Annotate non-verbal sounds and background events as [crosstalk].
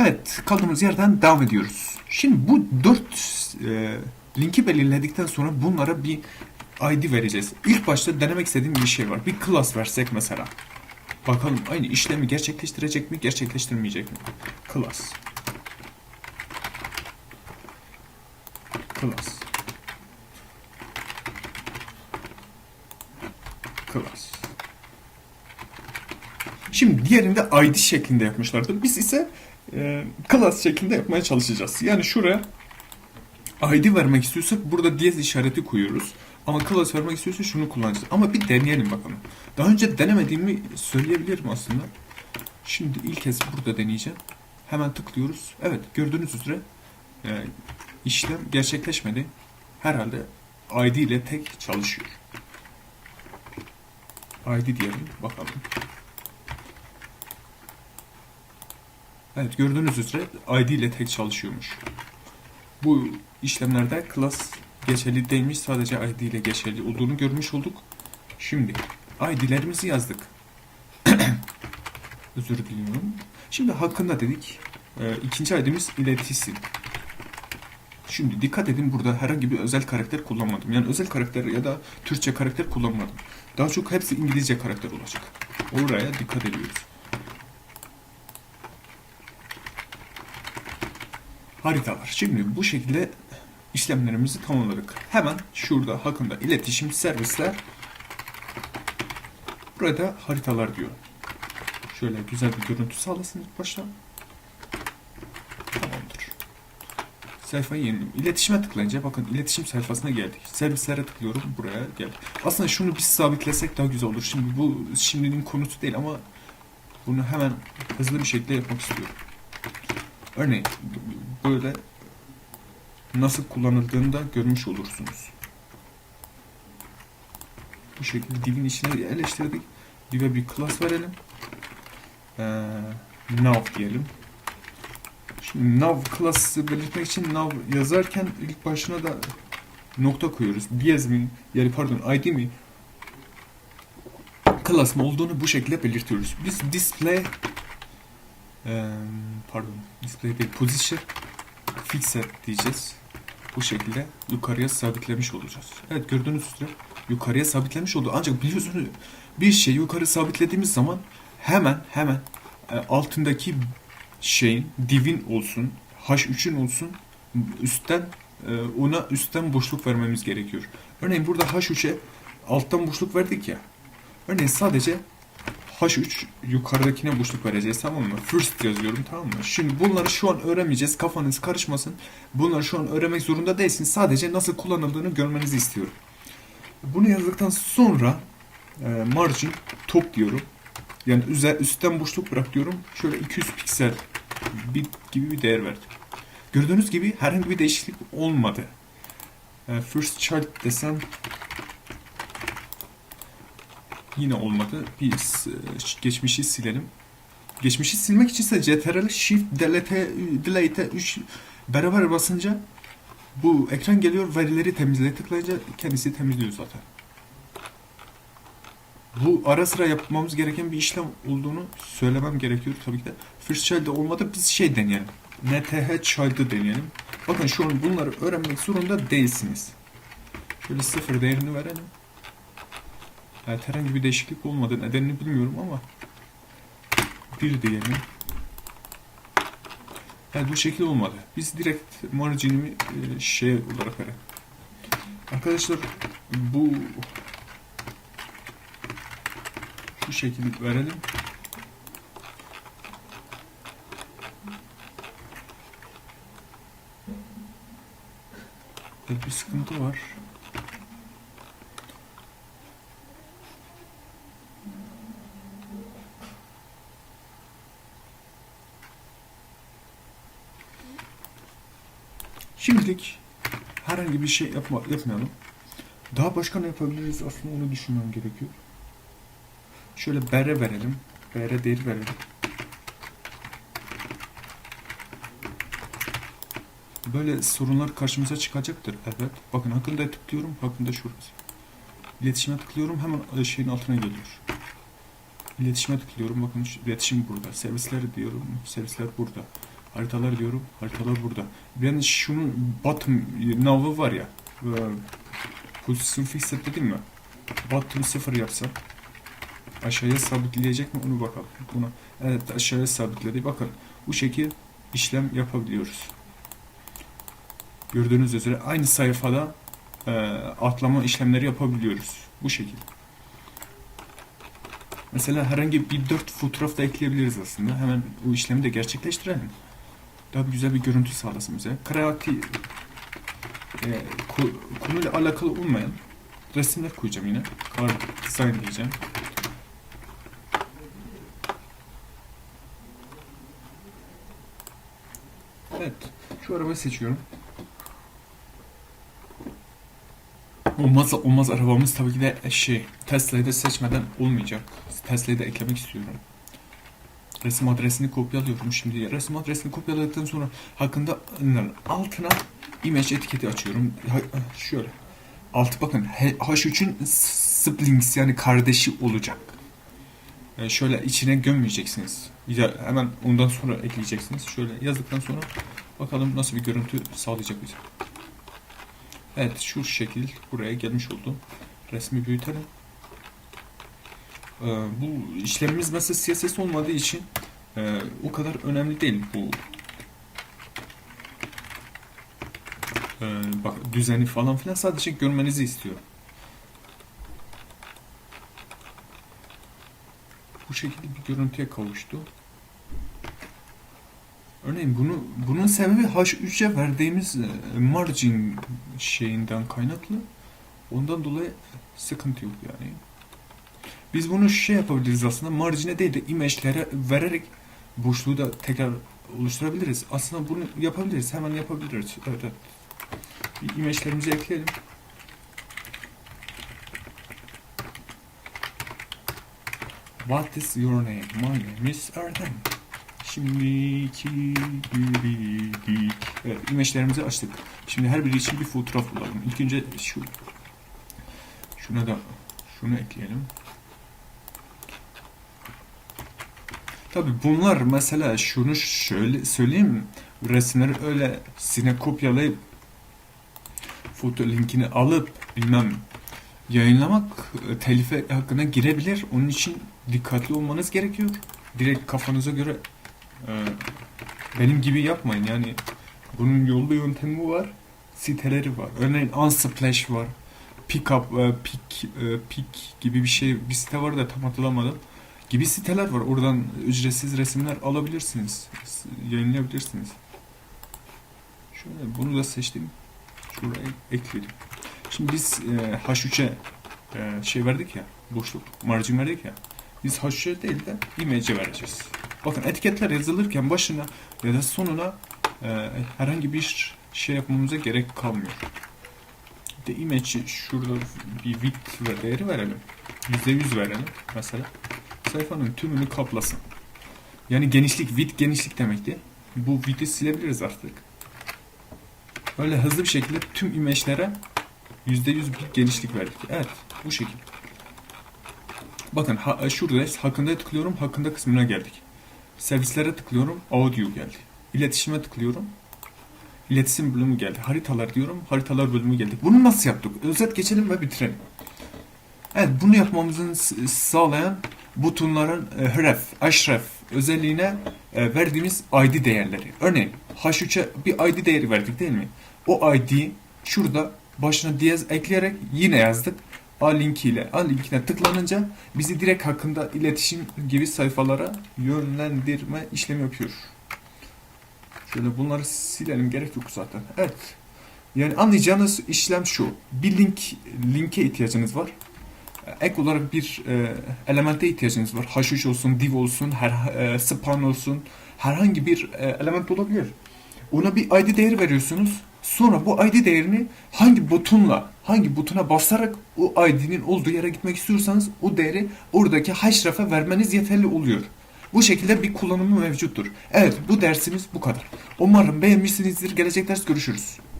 Evet, kaldığımız yerden devam ediyoruz. Şimdi bu dört e, linki belirledikten sonra bunlara bir ID vereceğiz. İlk başta denemek istediğim bir şey var. Bir class versek mesela. Bakalım aynı işlemi gerçekleştirecek mi, gerçekleştirmeyecek mi? Class. Class. Class. Şimdi diğerinde ID şeklinde yapmışlardı. Biz ise e, class şeklinde yapmaya çalışacağız. Yani şuraya ID vermek istiyorsak burada diyez işareti koyuyoruz. Ama class vermek istiyorsak şunu kullanacağız. Ama bir deneyelim bakalım. Daha önce denemediğimi söyleyebilirim aslında. Şimdi ilk kez burada deneyeceğim. Hemen tıklıyoruz. Evet gördüğünüz üzere e, işlem gerçekleşmedi. Herhalde ID ile tek çalışıyor. ID diyelim bakalım. Evet gördüğünüz üzere ID ile tek çalışıyormuş. Bu işlemlerde class geçerli değilmiş sadece ID ile geçerli olduğunu görmüş olduk. Şimdi ID'lerimizi yazdık. [coughs] Özür diliyorum. Şimdi hakkında dedik. Ee, ikinci ID'miz iletişim. Şimdi dikkat edin burada herhangi bir özel karakter kullanmadım. Yani özel karakter ya da Türkçe karakter kullanmadım. Daha çok hepsi İngilizce karakter olacak. Oraya dikkat ediyoruz. Haritalar. Şimdi bu şekilde işlemlerimizi tamamladık. Hemen şurada hakkında iletişim servisler burada haritalar diyor. Şöyle güzel bir görüntü sağlasın ilk başta. Tamamdır. Sayfayı yenileyim. İletişime tıklayınca bakın iletişim sayfasına geldik. Servislere tıklıyorum buraya geldik. Aslında şunu biz sabitlesek daha güzel olur. Şimdi bu şimdinin konusu değil ama bunu hemen hızlı bir şekilde yapmak istiyorum. Örneğin böyle nasıl kullanıldığını da görmüş olursunuz. Bu şekilde divin içine eleştirdik. Div'e bir class verelim. Ee, nav diyelim. Şimdi nav class'ı belirtmek için nav yazarken ilk başına da nokta koyuyoruz. Diyez mi, yani pardon ID mi class mı olduğunu bu şekilde belirtiyoruz. Biz display pardon display değil position fixed diyeceğiz. Bu şekilde yukarıya sabitlemiş olacağız. Evet gördüğünüz üzere yukarıya sabitlemiş oldu. Ancak biliyorsunuz bir şey yukarı sabitlediğimiz zaman hemen hemen e, altındaki şeyin divin olsun H3'ün olsun üstten e, ona üstten boşluk vermemiz gerekiyor. Örneğin burada H3'e alttan boşluk verdik ya. Örneğin sadece H3 yukarıdakine boşluk vereceğiz tamam mı? First yazıyorum tamam mı? Şimdi bunları şu an öğrenmeyeceğiz. Kafanız karışmasın. Bunları şu an öğrenmek zorunda değilsiniz. Sadece nasıl kullanıldığını görmenizi istiyorum. Bunu yazdıktan sonra e, margin top diyorum. Yani üzer, üstten boşluk bırak diyorum. Şöyle 200 piksel bir, gibi bir değer verdim. Gördüğünüz gibi herhangi bir değişiklik olmadı. E, first child desem Yine olmadı. Biz e, geçmişi silelim. Geçmişi silmek için ise CTRL Shift Delete Delete 3 beraber basınca bu ekran geliyor. Verileri temizle tıklayınca kendisi temizliyor zaten. Bu ara sıra yapmamız gereken bir işlem olduğunu söylemem gerekiyor tabii ki de. First Child'de olmadı biz şey deneyelim. NTH Child'ı deneyelim. Bakın şu an bunları öğrenmek zorunda değilsiniz. Şöyle sıfır değerini verelim. Evet, herhangi bir değişiklik olmadı. Nedenini bilmiyorum ama bir diyelim. Evet bu şekilde olmadı. Biz direkt marginimi e, şey olarak verelim. Arkadaşlar bu şu şekilde verelim. Bir sıkıntı var. Şimdilik herhangi bir şey yapma, yapmayalım. Daha başka ne yapabiliriz aslında onu düşünmem gerekiyor. Şöyle bere verelim. Bere değeri verelim. Böyle sorunlar karşımıza çıkacaktır. Evet. Bakın hakkında tıklıyorum. Hakkında şurası. İletişime tıklıyorum. Hemen şeyin altına geliyor. İletişime tıklıyorum. Bakın iletişim burada. Servisler diyorum. Servisler burada. Haritalar diyorum. Haritalar burada. Ben şunun bottom nav'ı var ya. e, Pozisyon fixed dedim mi? Bottom 0 yapsam aşağıya sabitleyecek mi onu bakalım. Buna evet aşağıya sabitledi. Bakın bu şekil işlem yapabiliyoruz. Gördüğünüz üzere aynı sayfada e, atlama işlemleri yapabiliyoruz. Bu şekil. Mesela herhangi bir dört fotoğraf da ekleyebiliriz aslında. Hemen bu işlemi de gerçekleştirelim. Daha güzel bir görüntü sağlasın bize. Kreatif e, ko- konuyla alakalı olmayan resimler koyacağım yine. Car design diyeceğim. Evet. Şu arabayı seçiyorum. Olmazsa olmaz arabamız tabii ki de şey Tesla'yı da seçmeden olmayacak. Tesla'yı da eklemek istiyorum. Resim adresini kopyalıyorum şimdi. Resim adresini kopyaladıktan sonra hakkında altına image etiketi açıyorum. Şöyle. Altı bakın H- H3'ün siblings yani kardeşi olacak. Yani şöyle içine gömmeyeceksiniz. Ya hemen ondan sonra ekleyeceksiniz. Şöyle yazdıktan sonra bakalım nasıl bir görüntü sağlayacak bize. Evet şu şekil buraya gelmiş oldu. Resmi büyütelim. Ee, bu işlemimiz mesela CSS olmadığı için e, o kadar önemli değil bu e, bak düzeni falan filan sadece görmenizi istiyorum. Bu şekilde bir görüntüye kavuştu. Örneğin bunu bunun sebebi H3'e verdiğimiz e, margin şeyinden kaynaklı. Ondan dolayı sıkıntı yok yani. Biz bunu şey yapabiliriz aslında marjine değil de image'lere vererek boşluğu da tekrar oluşturabiliriz. Aslında bunu yapabiliriz. Hemen yapabiliriz. Evet, evet. Bir image'lerimizi ekleyelim. What is your name? My name is Erdem. Şimdiki gibi. Evet, image'lerimizi açtık. Şimdi her biri için bir fotoğraf bulalım. İlk önce şu şuna da şunu ekleyelim. Tabi bunlar mesela şunu şöyle söyleyeyim resimleri öyle sine kopyalayıp foto linkini alıp bilmem yayınlamak e, telife hakkına girebilir. Onun için dikkatli olmanız gerekiyor. Direkt kafanıza göre e, benim gibi yapmayın. Yani bunun yolu yöntemi var. Siteleri var. Örneğin Unsplash var. Pickup, e, Pick, e, Pick gibi bir şey bir site var da tam hatırlamadım gibi siteler var. Oradan ücretsiz resimler alabilirsiniz. Yayınlayabilirsiniz. Şöyle bunu da seçtim. Şuraya ekledim. Şimdi biz e, H3'e e, şey verdik ya, boşluk, margin verdik ya. Biz H3'e değil de image'e vereceğiz. Bakın etiketler yazılırken başına ya da sonuna e, herhangi bir şey yapmamıza gerek kalmıyor. De image'i şurada bir width değeri verelim. %100 verelim mesela sayfanın tümünü kaplasın. Yani genişlik, width genişlik demekti. Bu width'i silebiliriz artık. Böyle hızlı bir şekilde tüm image'lere %100 bir genişlik verdik. Evet, bu şekilde. Bakın ha, şurada hakkında tıklıyorum, hakkında kısmına geldik. Servislere tıklıyorum, audio geldi. İletişime tıklıyorum, iletişim bölümü geldi. Haritalar diyorum, haritalar bölümü geldi. Bunu nasıl yaptık? Özet geçelim ve bitirelim. Evet, bunu yapmamızın sağlayan butonların e, href, aşref özelliğine e, verdiğimiz ID değerleri. Örneğin H3'e bir ID değeri verdik değil mi? O ID şurada başına diyez ekleyerek yine yazdık. A linkiyle A linkine tıklanınca bizi direkt hakkında iletişim gibi sayfalara yönlendirme işlemi yapıyor. Şöyle bunları silelim gerek yok zaten. Evet. Yani anlayacağınız işlem şu. Bir link linke ihtiyacınız var ek olarak bir e, elemente ihtiyacınız var. H3 olsun, div olsun, her e, span olsun, herhangi bir e, element olabilir. Ona bir ID değeri veriyorsunuz. Sonra bu ID değerini hangi butonla, hangi butona basarak o ID'nin olduğu yere gitmek istiyorsanız o değeri oradaki href'e vermeniz yeterli oluyor. Bu şekilde bir kullanımı mevcuttur. Evet bu dersimiz bu kadar. Umarım beğenmişsinizdir. Gelecek ders görüşürüz.